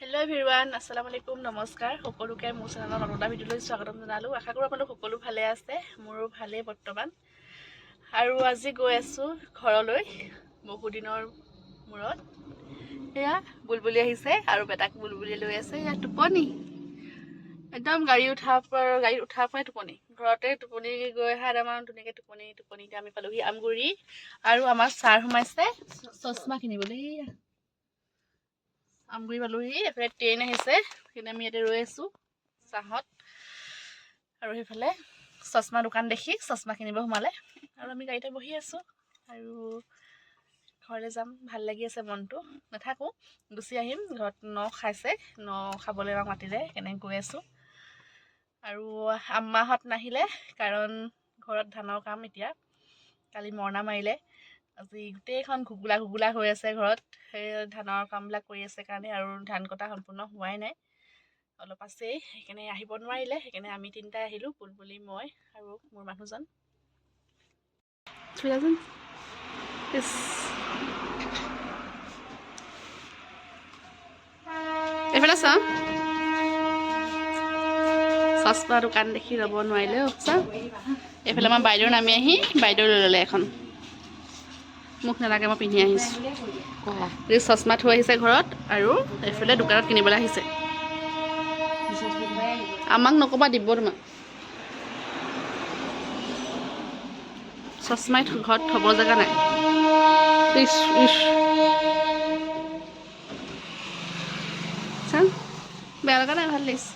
Hello ভিৰুৱান আসসালামু আলাইকুম নমস্কাৰ সকলোকে মোৰ চেনেলৰ নতুন এটা ভিডিঅ'লৈ স্বাগতম জনালোঁ। আশা কৰোঁ আপোনালোক সকলো ভালে আছে মোৰো ভালেই বৰ্তমান। আৰু আজি গৈ আছোঁ ঘৰলৈ বহুদিনৰ মূৰত। এয়া বুলবুলি আহিছে আৰু বেটাক বুলবুলি লৈ আছে এয়া টোপনি। একদম গাড়ী উঠাৰ পৰা গাড়ীত উঠাৰ পৰাই টোপনি। ঘৰতে টোপনি গৈ অহা এটামান ধুনীয়াকৈ টোপনি টোপনিতে আমি পালোহি আমগুৰি। আৰু আমাৰ ছাৰ সোমাইছে চশমা কিনিবলৈ। এয়া আমগুৰি পালোহি এফালে ট্ৰেইন আহিছে সেইকাৰণে আমি ইয়াতে ৰৈ আছোঁ চাহত। আৰু সেইফালে চশমা দোকান দেখি চশমা কিনিব সোমালে। আৰু আমি গাড়ীতে বহি আছোঁ আৰু ঘৰলৈ যাম ভাল লাগি আছে মনটো। নাথাকোঁ গুচি আহিম ঘৰত ন খাইছে ন খাবলৈ আমাক মাতিলে সেইকাৰণে গৈ আছোঁ। আৰু আম্মাহঁত নাহিলে কাৰণ ঘৰত ধানৰ কাম এতিয়া। কালি মৰণা মাৰিলে। আজি গোটেইখন ঘুগুলা ঘুগুলা হৈ আছে ঘৰত। সেই ধানৰ কামবিলাক কৰি আছে কাৰণে আৰু ধান কটা সম্পূৰ্ণ হোৱাই নাই। অলপ আছেই সেইকাৰণে আহিব নোৱাৰিলে সেইকাৰণে আমি তিনিটাই আহিলোঁ বুলবুলি মই আৰু মোৰ মানুহজন। ইছ। এইফালে চা। চচমা দোকান দেখি যাব নোৱাৰিলে চা এইফালে আমাৰ বাইদেউ নামি আহি বাইদেউ লৈ ল'লে এখন। মোক নালাগে মই পিন্ধি আহিছোঁ। এই চচমা থৈ আহিছে ঘৰত আৰু এইফালে দোকানত কিনিবলৈ আহিছে। আমাক নক'বা দিব তোমাক। চচমাই থ- ঘৰত থ'ব জেগা নাই। বেয়া লগা নাই ভাল লাগিছে।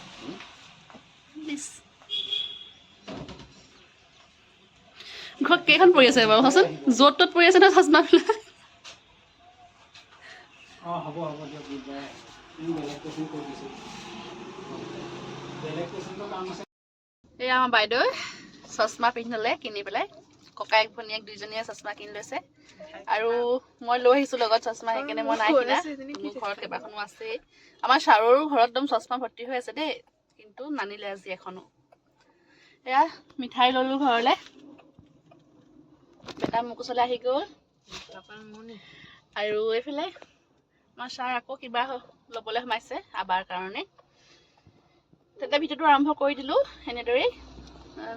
ঘৰত কেইখন পৰি আছে বাৰু চাচোন? য'ত ত'ত পৰি আছে নহয় চচমাবিলাক এয়া আমাৰ বাইদেউ চচমা পিন্ধি ল'লে কিনি পেলাই। ককায়েক ভনীয়েক দুইজনীয়ে চচমা কিনি লৈছে। আৰু মই লৈ আহিছোঁ লগত চচমা সেইকাৰণে মই নাই কিনা। মোৰ ঘৰত কেইবাখনো আছেই। আমাৰ ছাৰৰো ঘৰত একদম চচমা ভৰ্তি হৈ আছে দেই। কিন্তু নানিলে আজি এখনো। এয়া মিঠাই ল'লোঁ ঘৰলৈ। বেটা মোক ওচৰলৈ আহি গ'ল। আৰু এইফালে আমাৰ ছাৰ আকৌ কিবা ল'বলৈ সোমাইছে আবাৰ কাৰণে। তেতিয়া ভিডিঅ'টো আৰম্ভ কৰি দিলোঁ এনেদৰেই।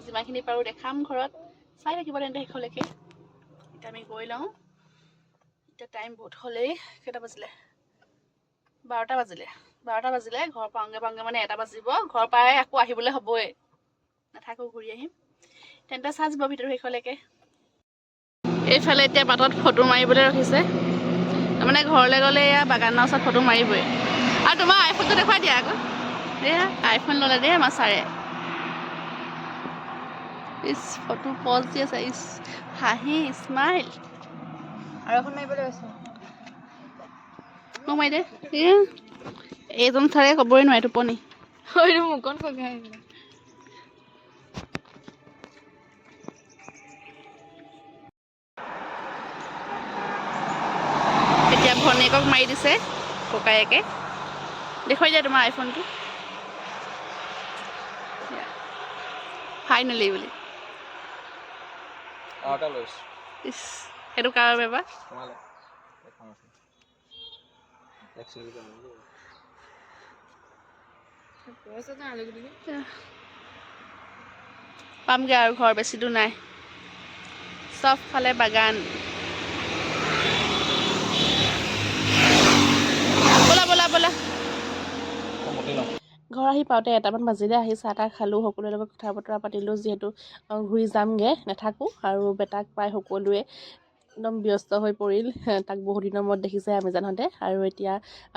যিমানখিনি পাৰোঁ দেখাম ঘৰত। চাই থাকিব তেন্তে শেষলৈকে। এতিয়া আমি গৈ লওঁ। এতিয়া টাইম বহুত হ'লেই। কেইটা বাজিলে? বাৰটা বাজিলে। বাৰটা বাজিলে। ঘৰ পাওঁগে পাওঁগে মানে এটা বাজিব। ঘৰৰ পৰাই আকৌ আহিবলৈ হ'বই। নাথাকোঁ ঘূৰি আহিম। তেন্তে চাই যাব ভিডিঅ'টো শেষলৈকে। এইফালে এতিয়া বাটত ফটো মাৰিবলৈ ৰখিছে। তাৰমানে ঘৰলৈ গ'লে এয়া বাগানৰ ওচৰত ফটো মাৰিবই। আৰু তোমাৰ আইফোনটো দেখুৱাই দিয়া আকৌ। এয়া আইফোন ল'লে দেই আমাৰ ছাৰে। ইছ ফটো পজ দি আছে। ইছ হাঁহি স্মাইল আৰু এখন মাৰিবলৈ মোক মাৰি দে। এইজন ছাৰে ক'বই নোৱাৰে টোপনি। মুখখন ভনীয়েকক মাৰি দিছে ককায়েকে। দেখুৱাই দিয়া তোমাৰ আইফোনটো ফাইনেলি বুলি। আৰু এটা লৈছোঁ ইছ সেইটো কাৰ বাবে তোমালে। এখন আছে এক চিলিকে পইচা নাই আলু গুটি পামগৈ আৰু ঘৰ বেছি দূৰ নাই। চবফালে বাগান ব'লা ব'লা ব'লা মতি লওঁ ঘৰ আহি পাওঁতে এটামান বাজিলে আহি চাহ তাহ খালোঁ সকলোৰে লগত কথা বতৰা পাতিলোঁ যিহেতু ঘূৰি যামগৈ নাথাকোঁ আৰু বেটাক পাই সকলোৱে একদম ব্যস্ত হৈ পৰিল। তাক বহুত দিনৰ মূৰত দেখিছে আমি আৰু এতিয়া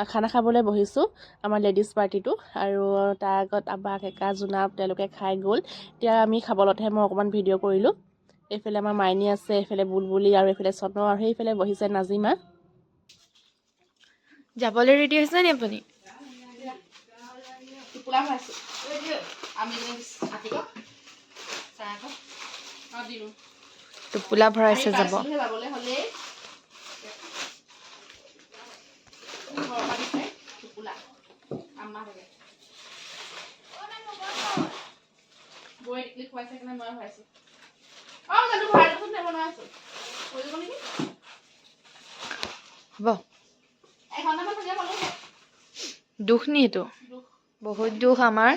খানা খাবলৈ বহিছোঁ আমাৰ লেডিজ পাৰ্টিটো আৰু তাৰ আগত আব্বা কেকা জোনাব তেওঁলোকে খাই গ'ল। এতিয়া আমি খাবলতহে মই অকণমান ভিডিঅ' কৰিলোঁ। এইফালে আমাৰ মাইনী আছে এইফালে বুলবুলি আৰু এইফালে চন আৰু সেইফালে বহিছে নাজিমা। যাবলৈ ৰেডি হৈছে নি আপুনি? টোপোলা ভৰাইছোঁ আমি চাহ আকৌ। অঁ দিলোঁ। টোপোলা ভৰাইছে যাব। যাবলৈ হ'লেই ঘৰৰ পৰা দিছে টোপোলা। আম্মা থাকে। বৌয়ে খুৱাইছে কাৰণে মই ভৰাইছোঁ। অঁ জানো ভৰাই দিবচোন দে বনাই আছোঁ। হৈ যাব নেকি? হ'ব। এঘণ্টামান থাকিলে পালোঁহে দুখ নি সেইটো? দুখ বহুত দুখ আমাৰ।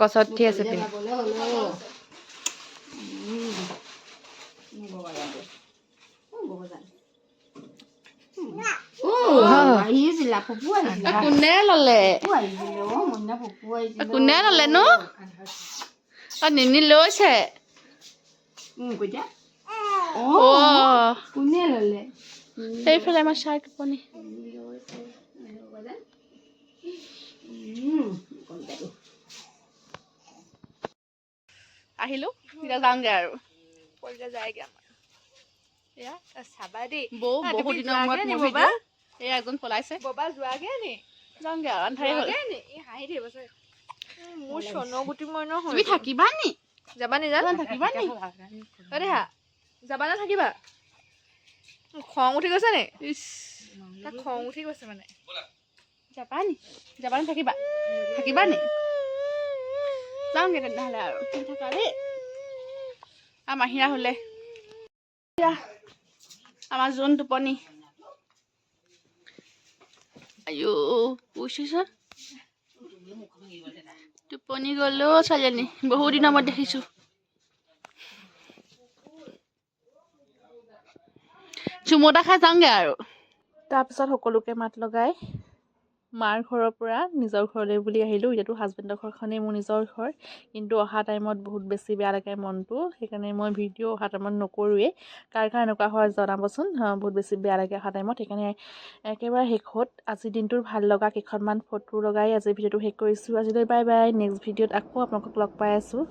গছত উঠি কোনে ল'লে? কোনে ল'লে ন? অ নিনি লৈছে উম, কৈছা? অ, অ কোনে ল'লে? সেইফালে আমাৰ চাৰ টোপনি লৈছে। ববাজান। উম, কলিতাটো। আহিলো এতিয়া যাওঁগে আৰু পইচা যায়গে আমাৰ এয়া চাবা দেই বৌ হা, বহুত তুমি দিনৰ মূৰত যোৱাগে নি মোৰ ববা? ভিডিঅ' এয়া এজন পলাইছে ববা যোৱাগে নি যাওঁগে আৰু আন্ধাৰে হ'ল যোৱাগে নি ই হাঁহি থাকিব চাগে মোৰ চনগুটি মইনা তুমি থাকিবা নি? যাবা নি জান অকমান থাকিবা নি? অ দেহা যাবা নে থাকিবা? খং উঠি গৈছে নি? ইছ তাক খং উঠি গৈছে মানে। যাবা নি? যাবা নি থাকিবা? থাকিবা নি? যাওঁগে তেনেহ'লে আৰু। থাকা দেই। আৰু মাহীৰা হ'লে। এতিয়া আমাৰ যোন টোপনি। আয়ো বুজিছ টোপনি গ'লো ছোৱালীজনী বহু দিনৰ মূৰত দেখিছোঁ। চুমটা খাই যাওঁগে আৰু। তাৰপিছত সকলোকে মাত লগাই মাৰ ঘৰৰ পৰা নিজৰ ঘৰলৈ বুলি আহিলোঁ। এতিয়াতো হাজবেণ্ডৰ ঘৰখনেই মোৰ নিজৰ ঘৰ। কিন্তু অহা টাইমত বহুত বেছি বেয়া লাগে মনটো। সেইকাৰণে মই ভিডিঅ' অহা টাইমত নকৰোঁৱেই। কাৰ কাৰ এনেকুৱা হয় জনাবচোন। বহুত বেছি বেয়া লাগে অহা টাইমত সেইকাৰণে একেবাৰে শেষত আজিৰ দিনটোৰ ভাল লগা কেইখনমান ফটো লগাই আজিৰ ভিডিঅ'টো শেষ কৰিছোঁ। আজিলৈ বাই বাই নেক্সট ভিডিঅ'ত আকৌ আপোনালোকক লগ পাই আছোঁ।